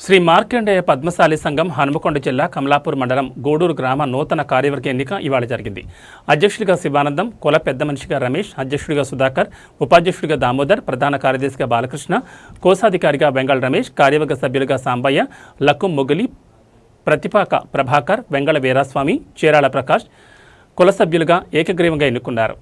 శ్రీ మార్కండేయ పద్మశాలి సంఘం హనుమకొండ జిల్లా కమలాపూర్ మండలం గూడూరు గ్రామ నూతన కార్యవర్గ ఎన్నిక ఇవాళ జరిగింది. అధ్యక్షుడిగా శివానందం కుల పెద్ద మనిషిగా రమేష్ అధ్యక్షుడిగా సుధాకర్ ఉపాధ్యక్షుడిగా దామోదర్ ప్రధాన కార్యదర్శిగా బాలకృష్ణ కోశాధికారిగా వెంగళ రమేష్ కార్యవర్గ సభ్యులుగా సాంబయ్య లక్కు మొగిలి ప్రతిపాక ప్రభాకర్ వెంగళ వీరాస్వామి చీరాల ప్రకాష్ కుల సభ్యులుగా ఏకగ్రీవంగా ఎన్నుకున్నారు.